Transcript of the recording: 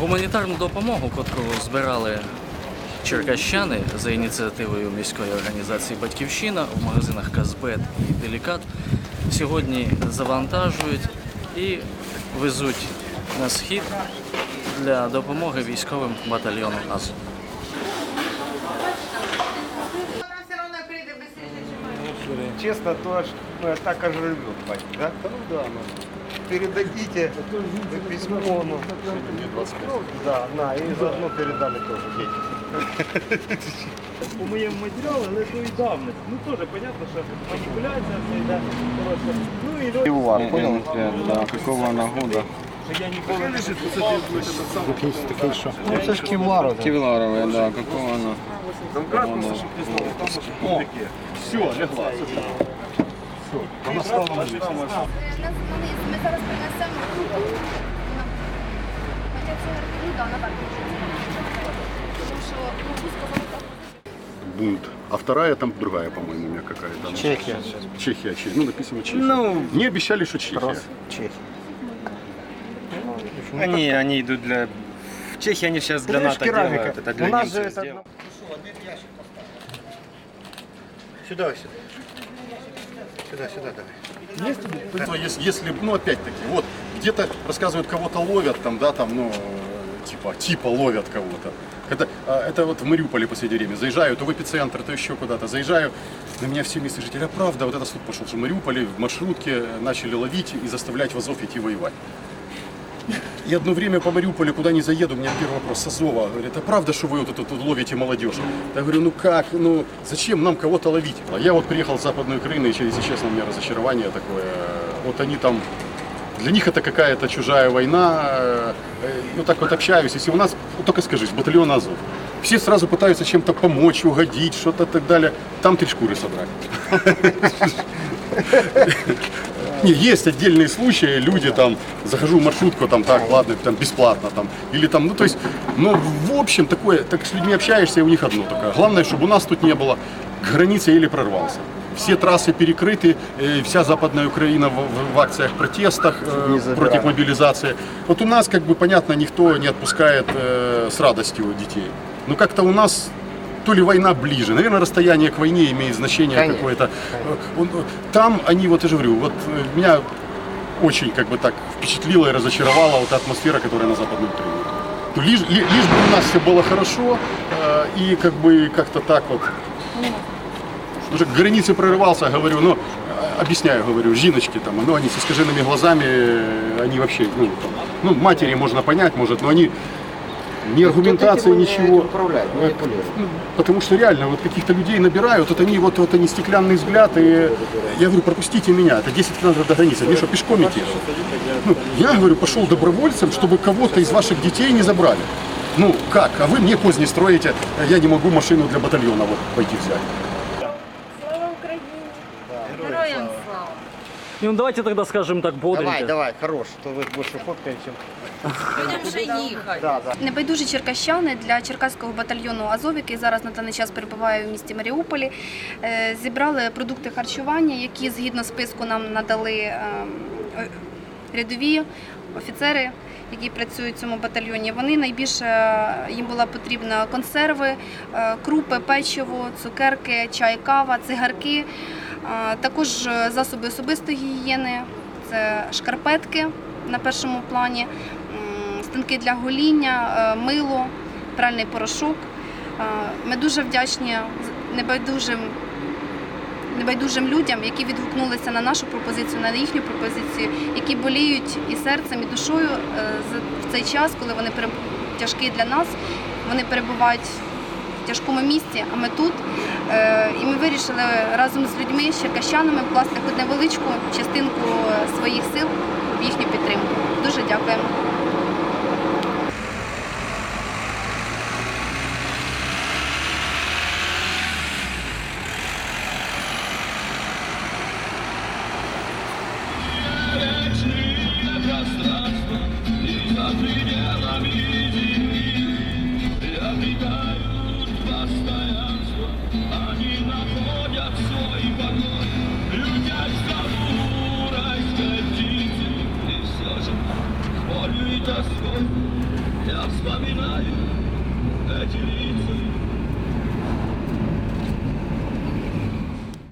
Гуманітарну допомогу, котру збирали черкащани за ініціативою міської організації Батьківщина в магазинах Казбет і Делікат, сьогодні завантажують і везуть на схід для допомоги військовим батальйону без Честно, то аж ну, я так аж рвет, да? Ну да, ну. Передадите письмо, ну. Ну, да, на, и заодно передали тоже детям. по моєму матеріалу, але то і давності. Ну теж понятно, що маніпуляція це йде. коротше. Ну і люди, Пивовар, понял? Да, какого она года? що я ніколи не Ну, це ж кевлар. да. Кевларовая, да, какого она? все, лягла. Ми зараз принесемо Хоча це ну, да, наверх. Тому що ну, сказали так. бунт. А вторая там другая, по-моему, у меня какая-то. Чехия. Чехия, Чехия. Ну, написано Чехия. Ну, Мне обещали, что Чехия. Раз, Чехия. Они, они идут для... В Чехии они сейчас для НАТО делают. Это для У нас же это... Сюда, сюда. Сюда, сюда, давай. Есть, если, ну, опять-таки, вот, где-то рассказывают, кого-то ловят, там, да, там, ну, э, типа, типа ловят кого-то. Это, а, это вот в Мариуполе в последнее время. Заезжаю то в эпицентр, то еще куда-то. Заезжаю, на меня все местные жители, а правда, вот это слух пошел, что в Мариуполе в маршрутке начали ловить и заставлять в Азов идти воевать. И одно время по Мариуполю, куда не заеду, у меня первый вопрос с Азова. Говорит, а правда, что вы вот тут вот ловите молодежь? Я говорю, ну как, ну зачем нам кого-то ловить? А Я вот приехал с Западной Украины, и, если честно, у меня разочарование такое. Вот они там, для них это какая-то чужая война. Э, Вот так вот общаюсь. Если у нас, вот только скажись, батальон Азов. Все сразу пытаются чем-то помочь, угодить, что-то так далее. Там три шкуры собрали. Не, есть отдельные случаи, люди там, захожу в маршрутку, там, так, ладно, там, бесплатно, там, или там, ну, то есть, ну, в общем, такое, так с людьми общаешься, и у них одно такое. Главное, чтобы у нас тут не было, к границе еле прорвался. Все трассы перекрыты, э, вся Западная Украина в, в- в акциях протестах э, против мобилизации. Вот у нас, как бы, понятно, никто не отпускает э, с радостью детей. Но как-то у нас то ли война ближе, наверное, расстояние к войне имеет значение какое-то. Э, Там они, вот я же говорю, вот э, меня очень как бы так впечатлила и разочаровала вот атмосфера, которая на Западной Украине. То лишь, ли- лишь бы у нас все было хорошо, э, и как бы как-то так вот. Уже к границе прорывался, говорю, ну, э, объясняю, говорю, жиночки там, ну, они с искаженными глазами, они вообще, ну, там, ну, матери можно понять, может, но они ни аргументации, ничего. Э, ну, Потому что реально вот каких-то людей набирают, вот они вот, вот они стеклянный взгляд, и я говорю, пропустите меня, это 10 километров до границы, что, пешком идти? Ну, я говорю, пошел добровольцем, чтобы кого-то из ваших детей не забрали. Ну как, а вы мне поздний строите, я не могу машину для батальона вот пойти взять. Ну давайте тогда скажем так бодренько. Давай, давай, хорош, то вы больше фоткаете, чем... Да, да. Небайдужі черкащани для черкаського батальйону Азов, який зараз на даний час перебуває в місті Маріуполі, е, зібрали продукти харчування, які згідно списку нам надали е, рядові офіцери, які працюють в цьому батальйоні. Вони найбільше е, їм була потрібна консерви, е, крупи, печиво, цукерки, чай, кава, цигарки, також е, засоби особистої гігієни, це шкарпетки на першому плані станки для гоління, е, мило, пральний порошок. Ми дуже вдячні небайдужим, небайдужим людям, які відгукнулися на нашу пропозицію, на їхню пропозицію, які боліють і серцем, і душою е, в цей час, коли вони тяжкі для нас, вони перебувають тяжкому місці, а ми тут. Е, І ми вирішили разом з людьми, з черкащанами, вкласти хоч невеличку частинку е, своїх сил в їхню підтримку. Я вспоминаю эти лица.